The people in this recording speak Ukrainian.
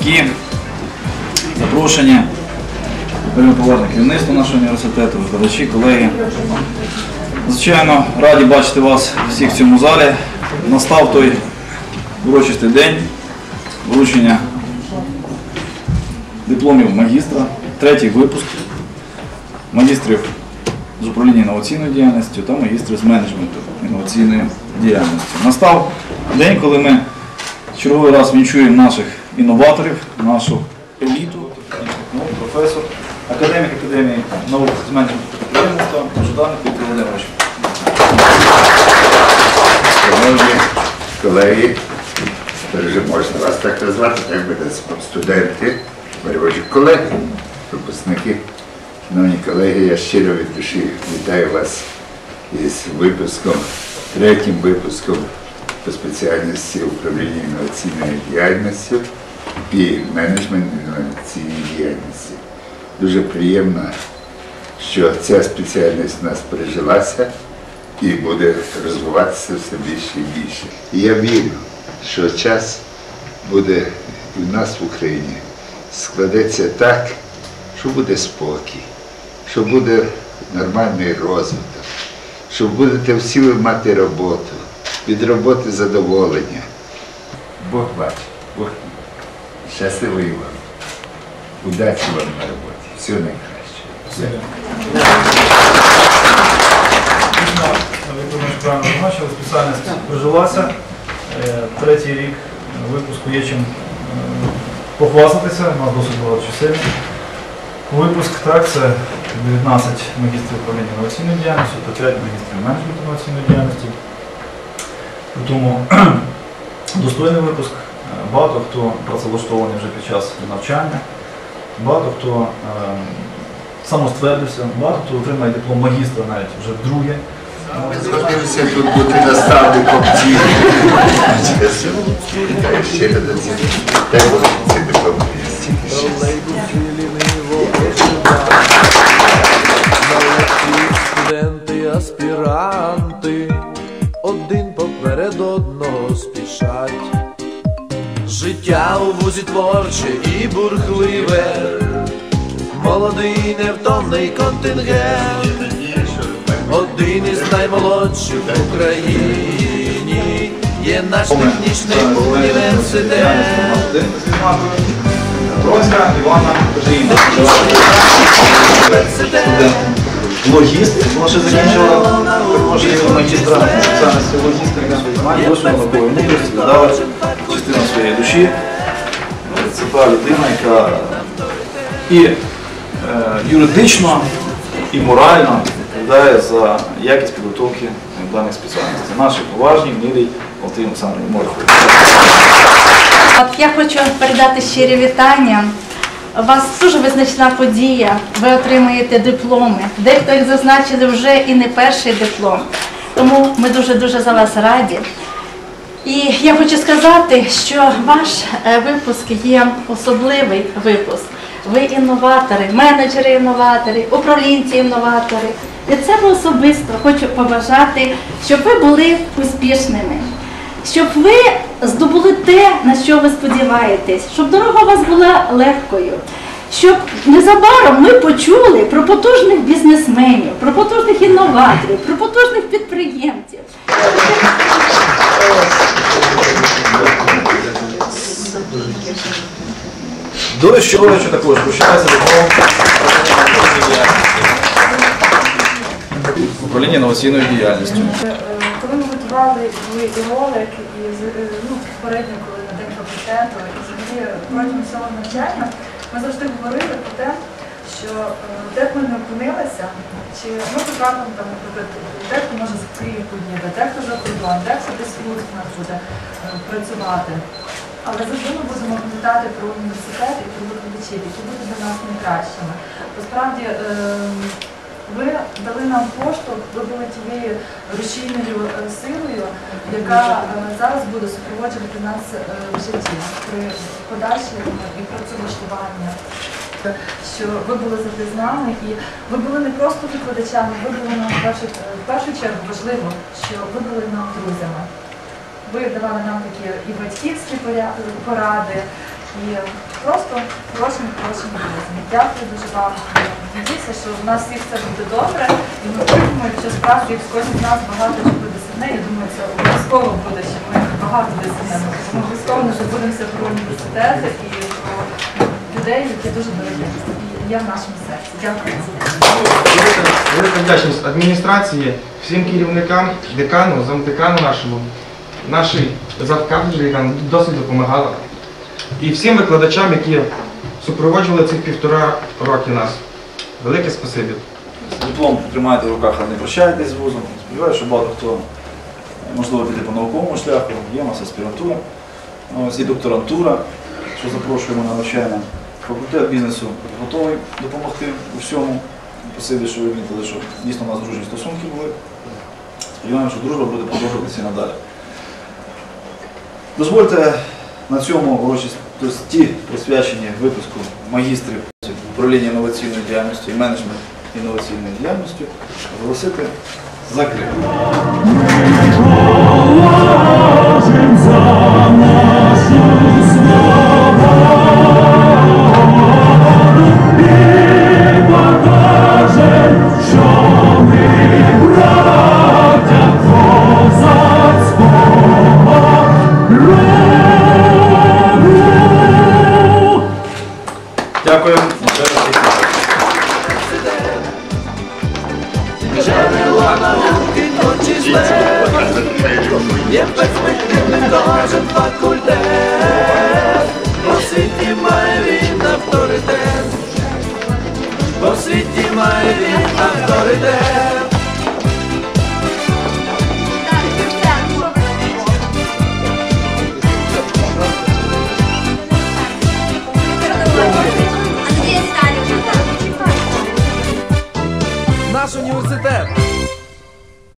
батьки, запрошені, поважне керівництво нашого університету, викладачі, колеги. Звичайно, раді бачити вас всіх в цьому залі. Настав той урочистий день вручення дипломів магістра, третій випуск магістрів з управління інноваційною діяльністю та магістрів з менеджменту інноваційної діяльності. Настав день, коли ми черговий раз вінчуємо наших інноваторів, нашу еліту, ну, професор, академік Академії наук з менеджменту підприємництва, Жуданик Віктор Володимирович. Шановні колеги, вже можна вас так назвати, так буде студенти, перевожі колеги, випускники. Шановні колеги, я щиро від душі вітаю вас із випуском, третім випуском по спеціальності управління інноваційною діяльністю і менеджмент інноваційної діяльності. Дуже приємно, що ця спеціальність у нас прижилася і буде розвиватися все більше і більше. І я вірю, що час буде і в нас в Україні складеться так, що буде спокій, що буде нормальний розвиток, що будете всі ви мати роботу, від роботи задоволення. Бог бачить, Бог. Щасливої вам. Удачі вам на роботі. Всього найкраще. Спеціальність прижилася. Третій рік випуску є чим е, похвастатися, у нас досить багато часів. Випуск так, це 19 магістрів управління інноваційної діяльності та 5 магістрів менеджменту інноваційної діяльності. Тому достойний випуск. Багато хто працевлаштований вже під час навчання, багато хто е, самоствердився, багато хто отримає диплом магістра навіть вже вдруге. Згодився тут бути наставником щастя. Студенти, аспіранти, один поперед одного спішать. Життя у вузі творче і бурхливе, молодий невтомний контингент, один із наймолодших в Україні є наш технічний університет. Бронська Івана. Університет. Логіст, вона ще закінчила також і магістра спеціальності логістика. Має досвід наукової додала своєї душі. Це та людина, яка і е, юридично, і морально відповідає за якість підготовки даних спеціальностей. Наші поважні, милі Валентині Олександрівні Морхові. От я хочу передати щирі вітання. У вас дуже визначна подія. Ви отримуєте дипломи. Дехто їх зазначили вже і не перший диплом. Тому ми дуже дуже за вас раді. І я хочу сказати, що ваш е, випуск є особливий випуск. Ви інноватори, менеджери-інноватори, управлінці-інноватори. Від себе особисто хочу побажати, щоб ви були успішними, щоб ви здобули те, на що ви сподіваєтесь, щоб дорога у вас була легкою, щоб незабаром ми почули про потужних бізнесменів, про потужних інноваторів, про потужних підприємців. До Щоровича також починається диплом управління інноваційною діяльністю. Е, Коли ми готували і ролик, і е, ну, попередньо, коли на день факультету, і взагалі протягом всього навчання, ми завжди говорили про те, що е, де б ми не опинилися, чи ми потрапимо там, наприклад, дехто може з Києва поїде, дехто за кордон, дехто десь в у нас буде е, працювати. Але завжди ми будемо пам'ятати про університет і про викладачів, які будуть для нас найкращими. Насправді, ем, ви дали нам поштовх, ви були тією рушійною е, силою, яка е, зараз буде супроводжувати нас е, в житті при подальшому і працевлаштуванні. Що ви були завжди з нами, і ви були не просто викладачами, ви були нам в першу, в першу чергу важливо, що ви були нам друзями. Ви давали нам такі і батьківські поради, і просто хорошими, хорошими друзями. Дякую дуже вам. Надіюся, що в нас всіх це буде добре, і ми вийдемо, якщо справді кожен з нас багато буде сидне, я думаю, це обов'язково буде, що ми багато досягнемо. Ми обов'язково не забудемося про університети людей, які дуже дорогі є в нашому серці. Дякую. Велика, вдячність адміністрації, всім керівникам, декану, замдекану нашому, нашій завкафедрі, яка досить допомагала. І всім викладачам, які супроводжували цих півтора роки нас. Велике спасибі. Диплом тримаєте в руках, а не прощаєтесь з вузом. Сподіваюся, що багато хто можливо піде по науковому шляху, є у нас аспірантура, ось і докторантура, що запрошуємо на навчання. Факультет бізнесу готовий допомогти у всьому. Спасибі, що ви відмітили, що дійсно у нас дружні стосунки були. Сподіваємося, що дружба буде продовжуватися і надалі. Дозвольте на цьому урочисті присвячені випуску магістрів управління інноваційною діяльністю і менеджмент інноваційною діяльністю оголосити закритим.